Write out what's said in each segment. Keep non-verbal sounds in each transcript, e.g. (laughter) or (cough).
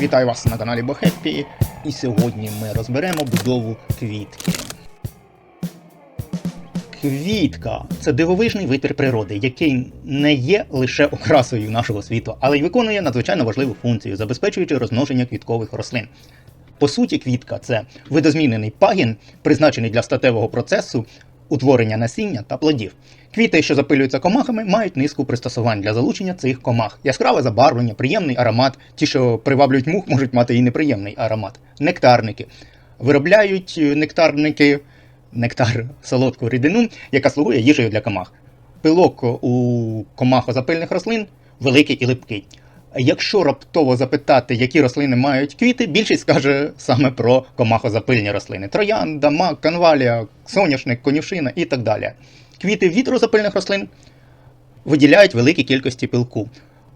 Вітаю вас на каналі Бохеппі. І сьогодні ми розберемо будову квітки. Квітка це дивовижний витвір природи, який не є лише окрасою нашого світу, але й виконує надзвичайно важливу функцію, забезпечуючи розмноження квіткових рослин. По суті, квітка це видозмінений пагін, призначений для статевого процесу утворення насіння та плодів. Квіти, що запилюються комахами, мають низку пристосувань для залучення цих комах. Яскраве забарвлення, приємний аромат. Ті, що приваблюють мух, можуть мати і неприємний аромат. Нектарники. Виробляють е, нектарники нектар солодку рідину, яка слугує їжею для комах. Пилок у комахозапильних рослин великий і липкий. Якщо раптово запитати, які рослини мають квіти, більшість скаже саме про комахозапильні рослини: троянда, мак, канвалія, соняшник, конюшина і так далі. Квіти вітрозапильних рослин виділяють великі кількості пилку.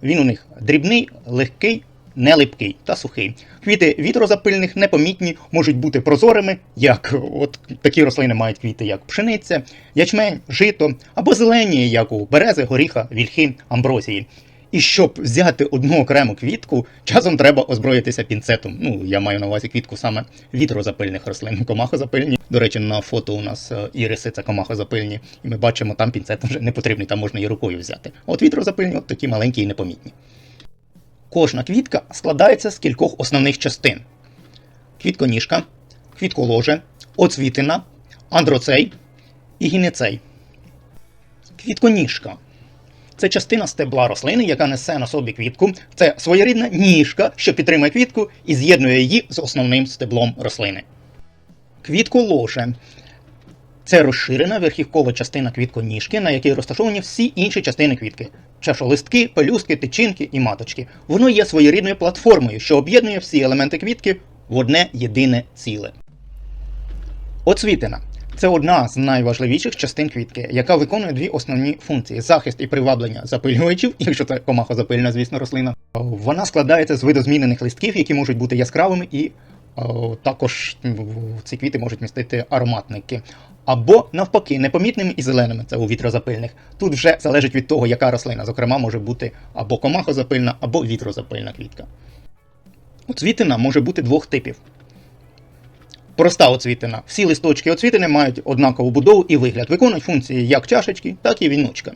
Він у них дрібний, легкий, нелипкий та сухий. Квіти вітрозапильних непомітні, можуть бути прозорими, як от такі рослини мають квіти, як пшениця, ячмень, жито, або зелені, як у берези, горіха, вільхи, амброзії. І щоб взяти одну окрему квітку, часом треба озброїтися пінцетом. Ну, я маю на увазі квітку саме вітрозапильних рослин, комахозапильні. До речі, на фото у нас е, іриси це комахозапильні, і ми бачимо, там пінцет вже не потрібний, там можна і рукою взяти. От вітрозапильні, от такі маленькі і непомітні. Кожна квітка складається з кількох основних частин: квітконіжка, квітколоже, оцвітина, андроцей і гінецей. Квітконіжка це частина стебла рослини, яка несе на собі квітку. Це своєрідна ніжка, що підтримує квітку і з'єднує її з основним стеблом рослини. Квітколоже це розширена верхівкова частина квітконіжки, на якій розташовані всі інші частини квітки: чашолистки, пелюстки, тичинки і маточки. Воно є своєрідною платформою, що об'єднує всі елементи квітки в одне єдине ціле. Оцвітина це одна з найважливіших частин квітки, яка виконує дві основні функції: захист і приваблення запилювачів, якщо це комахозапильна, звісно, рослина. Вона складається з видозмінених листків, які можуть бути яскравими, і о, також ці квіти можуть містити ароматники. Або навпаки, непомітними і зеленими, це у вітрозапильних. Тут вже залежить від того, яка рослина. Зокрема, може бути або комахозапильна, або вітрозапильна квітка. Оцвітина може бути двох типів. Проста оцвітина. Всі листочки оцвітини мають однакову будову і вигляд. Виконують функції як чашечки, так і віночка.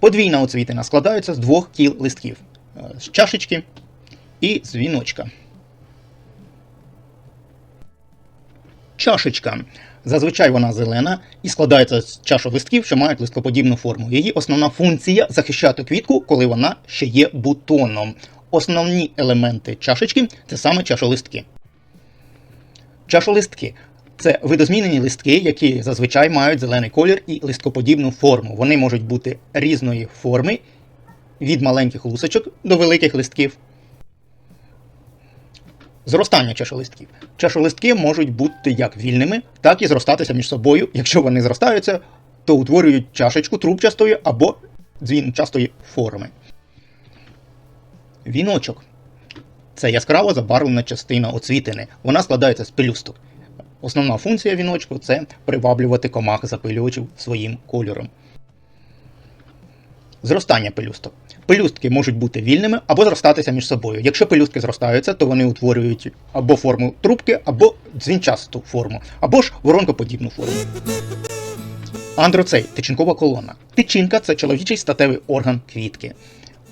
Подвійна оцвітина складається з двох кіл листків е, з чашечки і з віночка. Чашечка. Зазвичай вона зелена і складається з чашолистків, що мають листкоподібну форму. Її основна функція захищати квітку, коли вона ще є бутоном. Основні елементи чашечки це саме чашолистки. Чашолистки це видозмінені листки, які зазвичай мають зелений колір і листкоподібну форму. Вони можуть бути різної форми від маленьких лусочок до великих листків. Зростання чашолистків. Чашолистки можуть бути як вільними, так і зростатися між собою. Якщо вони зростаються, то утворюють чашечку трубчастої або дзвінчастої форми. Віночок це яскраво забарвлена частина оцвітини. Вона складається з пелюсток. Основна функція віночку це приваблювати комах запилювачів своїм кольором. Зростання пелюсток. Пелюстки можуть бути вільними або зростатися між собою. Якщо пелюстки зростаються, то вони утворюють або форму трубки, або дзвінчасту форму, або ж воронкоподібну форму. Андроцей тичинкова колона. Тичинка це чоловічий статевий орган квітки.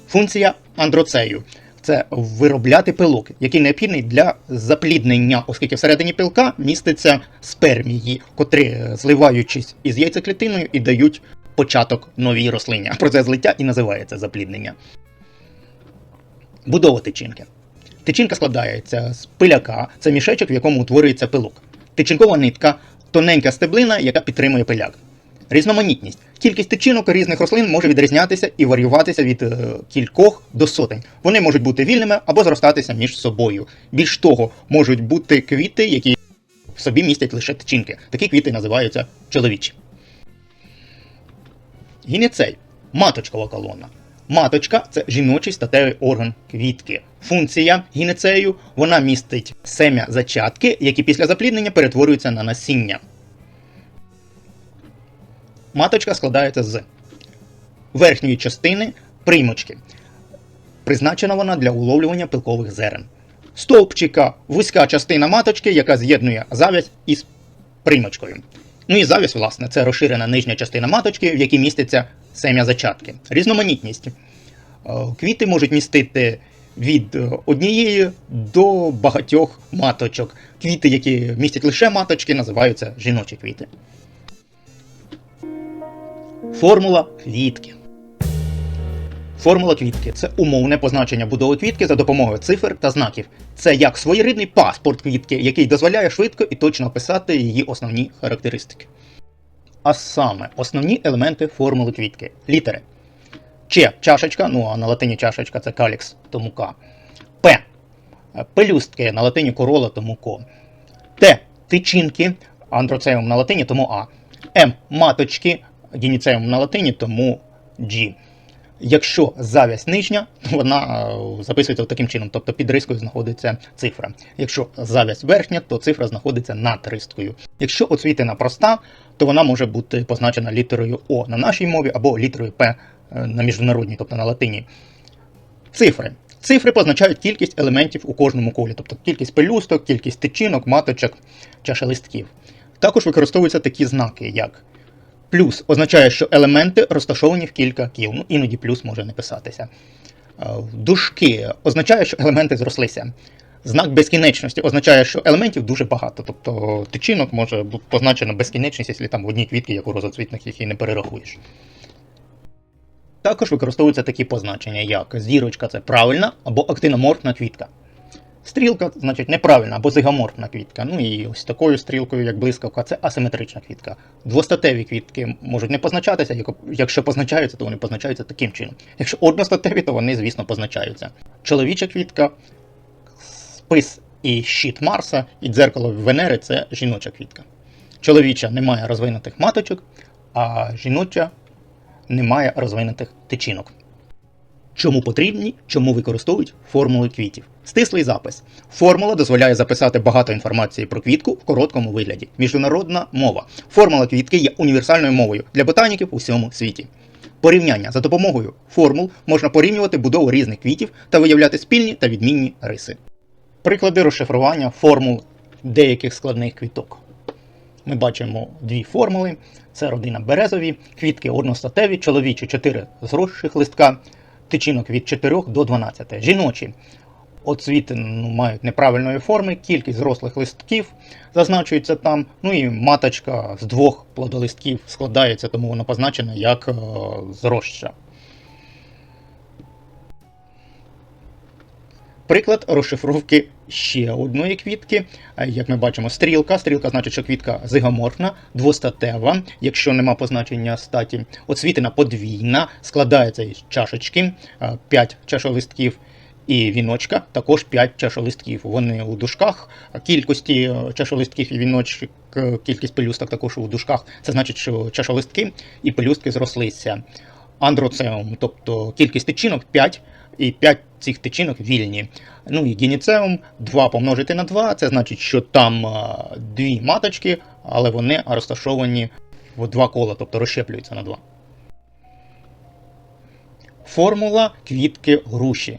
Функція андроцею це виробляти пилок, який необхідний для запліднення, оскільки всередині пилка міститься спермії, котрі, зливаючись із яйцеклітиною, і дають початок новій рослині. Процес злиття і називається запліднення. Будова тичинки. Тичинка складається з пиляка, це мішечок, в якому утворюється пилок. Тичинкова нитка тоненька стеблина, яка підтримує пиляк. Різноманітність. Кількість тичинок різних рослин може відрізнятися і варіюватися від е, кількох до сотень. Вони можуть бути вільними або зростатися між собою. Більш того, можуть бути квіти, які в собі містять лише тичинки. Такі квіти називаються чоловічі. Гінецей маточкова колона. Маточка це жіночий статевий орган квітки. Функція гінецею вона містить сем'я зачатки, які після запліднення перетворюються на насіння. Маточка складається з верхньої частини приймочки. Призначена вона для уловлювання пилкових зерен. Стовпчика вузька частина маточки, яка з'єднує зав'язь із примочкою. Ну і зав'язь, власне, це розширена нижня частина маточки, в якій міститься сем'я зачатки. Різноманітність. Е, Квіти можуть містити від е, однієї до багатьох маточок. Квіти, які містять лише маточки, називаються жіночі квіти. Формула квітки. Формула квітки це умовне позначення будови квітки за допомогою цифр та знаків. Це як своєрідний паспорт квітки, який дозволяє швидко і точно описати її основні характеристики. А саме основні елементи формули квітки. Літери. Ч чашечка, ну а на латині чашечка це калікс, тому К. П. Пелюстки на латині корола, тому ко. Т. Тичинки, андроцеум на латині, тому А. М. Маточки, гініцеум на латині, тому G. Якщо зав'язь нижня, то вона е, записується таким чином, тобто під рискою знаходиться цифра. Якщо зав'язь верхня, то цифра знаходиться над ристкою. Якщо освітина проста, то вона може бути позначена літерою О на нашій мові або літерою П е, на міжнародній, тобто на латині. Цифри. Цифри позначають кількість елементів у кожному колі, тобто кількість пелюсток, кількість тичинок, маточок, чашелистків. Також використовуються такі знаки, як плюс означає, що елементи розташовані в кілька кіл, ну іноді плюс може не писатися. Е, Дужки означає, що елементи зрослися. Знак безкінечності означає, що елементів дуже багато, тобто тичинок може бути позначено безкінечність, якщо там в одній квітці, як у розоцвітних, їх і не перерахуєш. Також використовуються такі позначення, як зірочка це правильна або актиноморфна квітка. Стрілка, значить, неправильна або зигоморфна квітка. Ну і ось такою стрілкою, як блискавка, це асиметрична квітка. Двостатеві квітки можуть не позначатися, якщо позначаються, то вони позначаються таким чином. Якщо одностатеві, то вони, звісно, позначаються. Чоловіча квітка, спис і щит Марса, і дзеркало Венери це жіноча квітка. Чоловіча не має розвинутих маточок, а жіноча не має розвинутих тичинок. Чому потрібні, чому використовують формули квітів? Стислий запис. Формула дозволяє записати багато інформації про квітку в короткому вигляді. Міжнародна мова. Формула квітки є універсальною мовою для ботаніків у всьому світі. Порівняння за допомогою формул можна порівнювати будову різних квітів та виявляти спільні та відмінні риси. Приклади розшифрування формул деяких складних квіток. Ми бачимо дві формули: це родина березові, квітки одностатеві, чоловічі 4 зросших листка, тичинок від 4 до 12. Жіночі оцвіти ну, мають неправильної форми, кількість зрослих листків зазначується там. Ну і маточка з двох плодолистків складається, тому вона позначена як е, зроща. Приклад розшифровки ще одної квітки. Е, Як ми бачимо, стрілка. Стрілка значить, що квітка зигоморфна, двостатева, якщо нема позначення статі. Оцвітина подвійна, складається із чашечки, 5 чашолистків. І віночка також 5 чашолистків. Вони у дужках. Кількості е, чашолистків і віночок, е, кількість пелюсток також у дужках. Це значить, що чашолистки і пелюстки зрослися. Андроцеум, тобто кількість тичинок 5, і 5 цих тичинок вільні. Ну і геніцеум 2 помножити на 2, це значить, що там дві маточки, але вони розташовані в два кола, тобто розщеплюються на 2. Формула квітки груші.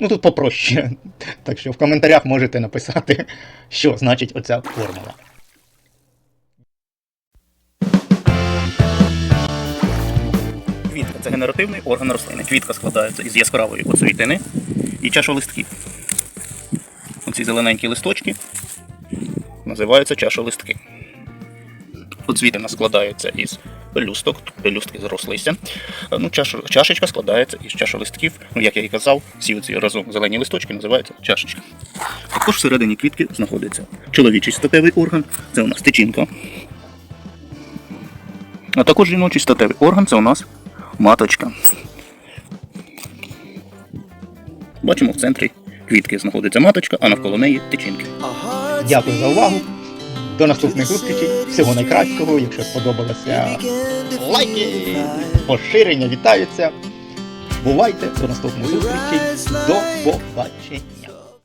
Ну тут попроще. (laughs) Так що в коментарях можете написати, (laughs) що значить оця формула. Квітка це генеративний орган рослини. Квітка складається із яскравої оцвітини і чашолистків. Оці зелененькі листочки називаються чашолистки. Оцвітина складається із пелюсток, тут пелюстки зрослися. Ну, чаш, чашечка складається із чашолистків. Ну, як я і казав, всі оці разом зелені листочки називаються чашечка. Також всередині квітки знаходиться чоловічий статевий орган, це у нас тичинка. А також жіночий статевий орган це у нас маточка. Бачимо в центрі квітки знаходиться маточка, а навколо неї тичинки. Дякую за увагу. До наступних зустрічей. Всього найкращого. Якщо сподобалося лайки, поширення вітаються. Бувайте до наступних зустрічей. До побачення.